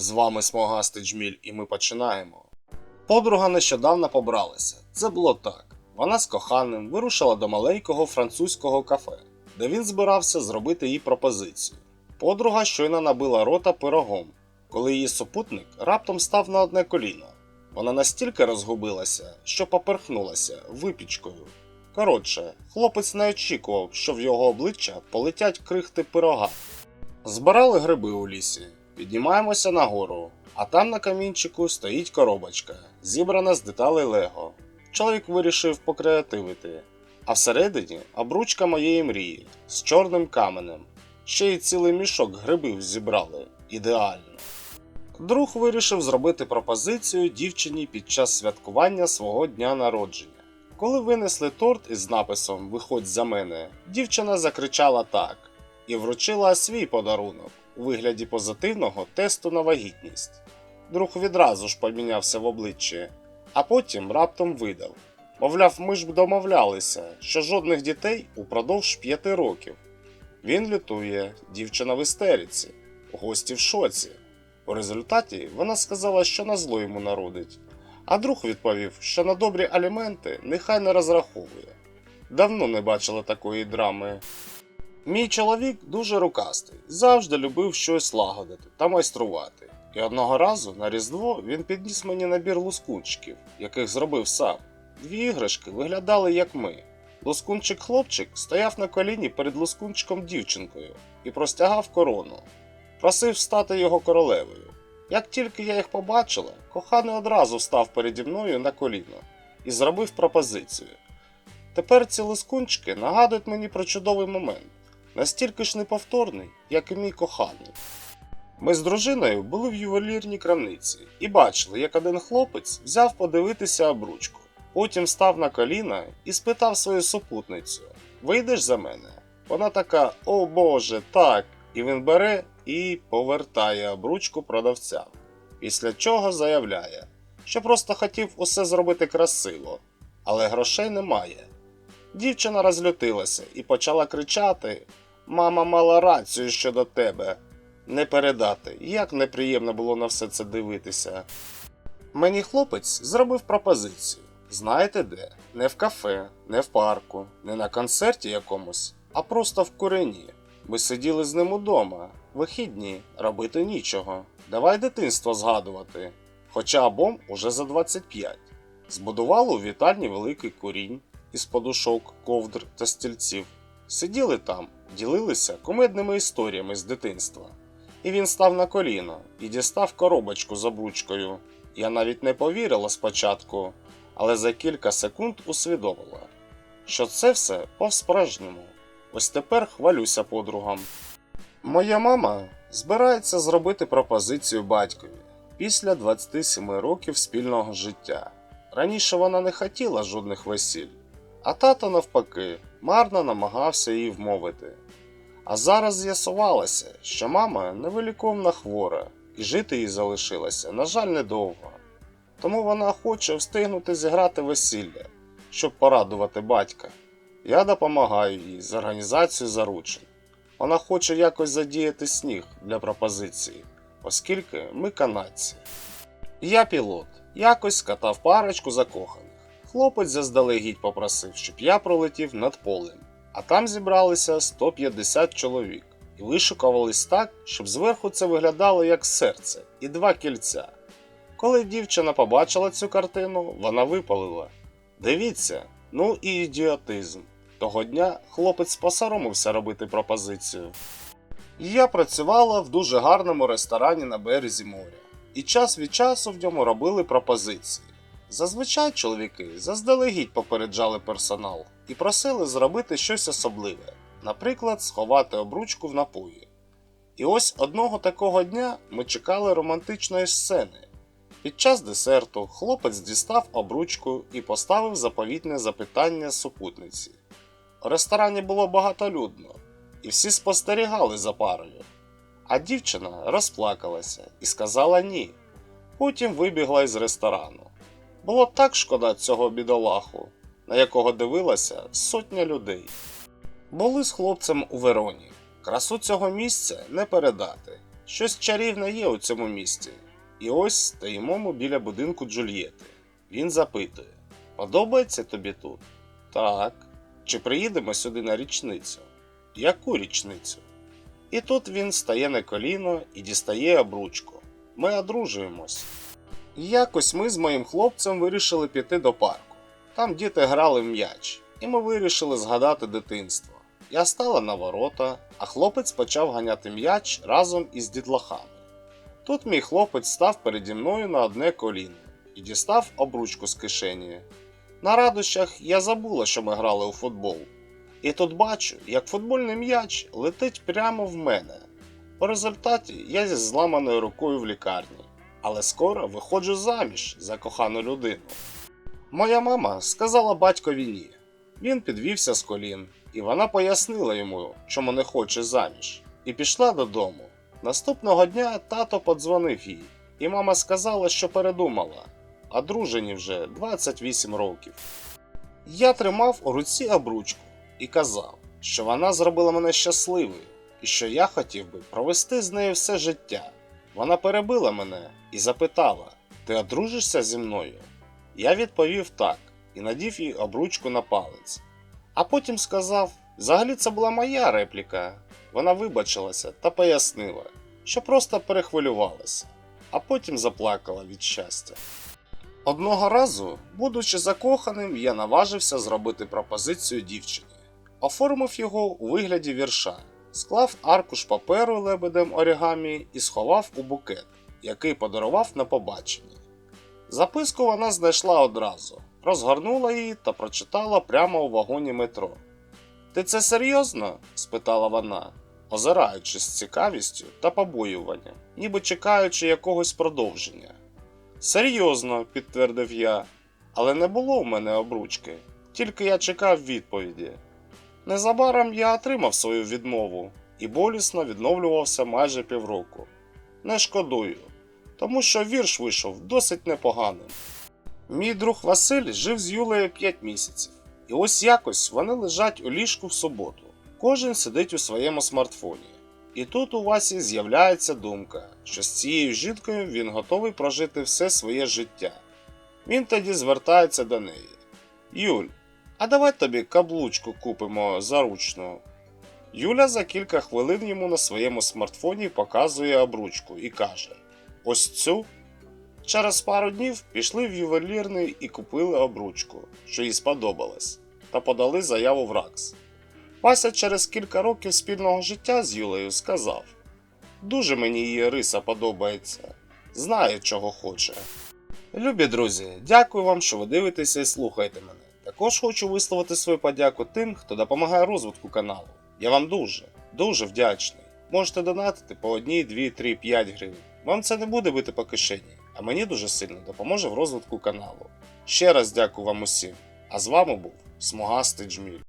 З вами Смогастий Джміль, і ми починаємо. Подруга нещодавно побралася. Це було так. Вона з коханим вирушила до маленького французького кафе, де він збирався зробити їй пропозицію. Подруга щойно набила рота пирогом, коли її супутник раптом став на одне коліно. Вона настільки розгубилася, що поперхнулася випічкою. Коротше, хлопець не очікував, що в його обличчя полетять крихти пирога. Збирали гриби у лісі, піднімаємося нагору, а там на камінчику стоїть коробочка, зібрана з деталей Лего. Чоловік вирішив покреативити. А всередині обручка моєї мрії з чорним каменем. Ще й цілий мішок грибів зібрали. Ідеально. Друг вирішив зробити пропозицію дівчині під час святкування свого дня народження. Коли винесли торт із написом Виходь за мене, дівчина закричала так і вручила свій подарунок у вигляді позитивного тесту на вагітність. Друг відразу ж помінявся в обличчі, а потім раптом видав. Мовляв, ми ж домовлялися, що жодних дітей упродовж п'яти років. Він лютує, дівчина в істериці, гості в шоці. У результаті вона сказала, що на зло йому народить, а друг відповів, що на добрі аліменти нехай не розраховує. Давно не бачила такої драми. Мій чоловік дуже рукастий, завжди любив щось лагодити та майструвати. І одного разу на Різдво він підніс мені набір лускунчиків, яких зробив сам. Дві іграшки виглядали як ми. Лускунчик-хлопчик стояв на коліні перед лускунчиком дівчинкою і простягав корону. Просив стати його королевою. Як тільки я їх побачила, коханий одразу став переді мною на коліно і зробив пропозицію. Тепер ці лискунчики нагадують мені про чудовий момент, настільки ж неповторний, як і мій коханий. Ми з дружиною були в ювелірній крамниці і бачили, як один хлопець взяв подивитися обручку. Потім став на коліна і спитав свою супутницю: Вийдеш за мене? Вона така: О Боже, так. І він бере і повертає обручку продавцям. Після чого заявляє, що просто хотів усе зробити красиво, але грошей немає. Дівчина розлютилася і почала кричати: Мама мала рацію щодо тебе. Не передати, як неприємно було на все це дивитися. Мені хлопець зробив пропозицію. Знаєте де? Не в кафе, не в парку, не на концерті якомусь, а просто в курені. Ми сиділи з ним удома, вихідні, робити нічого. Давай дитинство згадувати. Хоча обом уже за 25. Збудували у вітальні великий курінь із подушок, ковдр та стільців. Сиділи там, ділилися кумедними історіями з дитинства. І він став на коліно і дістав коробочку з обручкою. Я навіть не повірила спочатку, але за кілька секунд усвідомила, що це все по-справжньому. Ось тепер хвалюся подругам. Моя мама збирається зробити пропозицію батькові після 27 років спільного життя. Раніше вона не хотіла жодних весіль, а тато, навпаки, марно намагався її вмовити. А зараз з'ясувалося, що мама невиліковна хвора, і жити їй залишилося, на жаль, недовго. Тому вона хоче встигнути зіграти весілля, щоб порадувати батька. Я допомагаю їй з організацією заручин. Вона хоче якось задіяти сніг для пропозиції, оскільки ми канадці. Я пілот, якось скатав парочку закоханих. Хлопець заздалегідь попросив, щоб я пролетів над полем, а там зібралися 150 чоловік і вишукувались так, щоб зверху це виглядало як серце і два кільця. Коли дівчина побачила цю картину, вона випалила. Дивіться, ну і ідіотизм. Того дня хлопець посоромився робити пропозицію. Я працювала в дуже гарному ресторані на березі моря, і час від часу в ньому робили пропозиції. Зазвичай чоловіки заздалегідь попереджали персонал і просили зробити щось особливе, наприклад, сховати обручку в напої. І ось одного такого дня ми чекали романтичної сцени. Під час десерту хлопець дістав обручку і поставив заповітне запитання супутниці. У ресторані було багатолюдно, і всі спостерігали за парою. А дівчина розплакалася і сказала ні. Потім вибігла із ресторану. Було так шкода цього бідолаху, на якого дивилася сотня людей. Були з хлопцем у Вероні. Красу цього місця не передати. Щось чарівне є у цьому місті. І ось стоїмо ми біля будинку Джульєти. Він запитує: Подобається тобі тут? Так. Чи приїдемо сюди на річницю? Яку річницю? І тут він стає на коліно і дістає обручку. Ми одружуємось. Якось ми з моїм хлопцем вирішили піти до парку. Там діти грали в м'яч, і ми вирішили згадати дитинство. Я стала на ворота, а хлопець почав ганяти м'яч разом із дітлахами. Тут мій хлопець став переді мною на одне коліно і дістав обручку з кишені. На радощах я забула, що ми грали у футбол. І тут бачу, як футбольний м'яч летить прямо в мене. У результаті я зі зламаною рукою в лікарні, але скоро виходжу заміж за кохану людину. Моя мама сказала батькові ні. Він підвівся з колін, і вона пояснила йому, чому не хоче заміж, і пішла додому. Наступного дня тато подзвонив їй, і мама сказала, що передумала, а дружині вже 28 років. Я тримав у руці обручку і казав, що вона зробила мене щасливою, і що я хотів би провести з нею все життя. Вона перебила мене і запитала: Ти одружишся зі мною? Я відповів так і надів їй обручку на палець. А потім сказав: взагалі це була моя репліка. Вона вибачилася та пояснила, що просто перехвилювалася, а потім заплакала від щастя. Одного разу, будучи закоханим, я наважився зробити пропозицію дівчині. Оформив його у вигляді вірша, склав аркуш паперу лебедем орігамі і сховав у букет, який подарував на побаченні. Записку вона знайшла одразу, розгорнула її та прочитала прямо у вагоні метро. Ти це серйозно? спитала вона, озираючись з цікавістю та побоюванням, ніби чекаючи якогось продовження. Серйозно, підтвердив я, але не було в мене обручки, тільки я чекав відповіді. Незабаром я отримав свою відмову і болісно відновлювався майже півроку. Не шкодую, тому що вірш вийшов досить непоганим. Мій друг Василь жив з Юлею 5 місяців, і ось якось вони лежать у ліжку в суботу. Кожен сидить у своєму смартфоні. І тут у Васі з'являється думка, що з цією жінкою він готовий прожити все своє життя. Він тоді звертається до неї: Юль, а давай тобі каблучку купимо заручну. Юля за кілька хвилин йому на своєму смартфоні показує обручку і каже: Ось цю. Через пару днів пішли в ювелірний і купили обручку, що їй сподобалось, та подали заяву в РАКС. Вася через кілька років спільного життя з Юлею сказав: Дуже мені її риса подобається, знає, чого хоче. Любі друзі, дякую вам, що ви дивитеся і слухаєте мене. Також хочу висловити свою подяку тим, хто допомагає розвитку каналу. Я вам дуже, дуже вдячний. Можете донатити по 1, 2, 3, 5 гривень. Вам це не буде бити по кишені, а мені дуже сильно допоможе в розвитку каналу. Ще раз дякую вам усім. А з вами був Смугастий Джміль.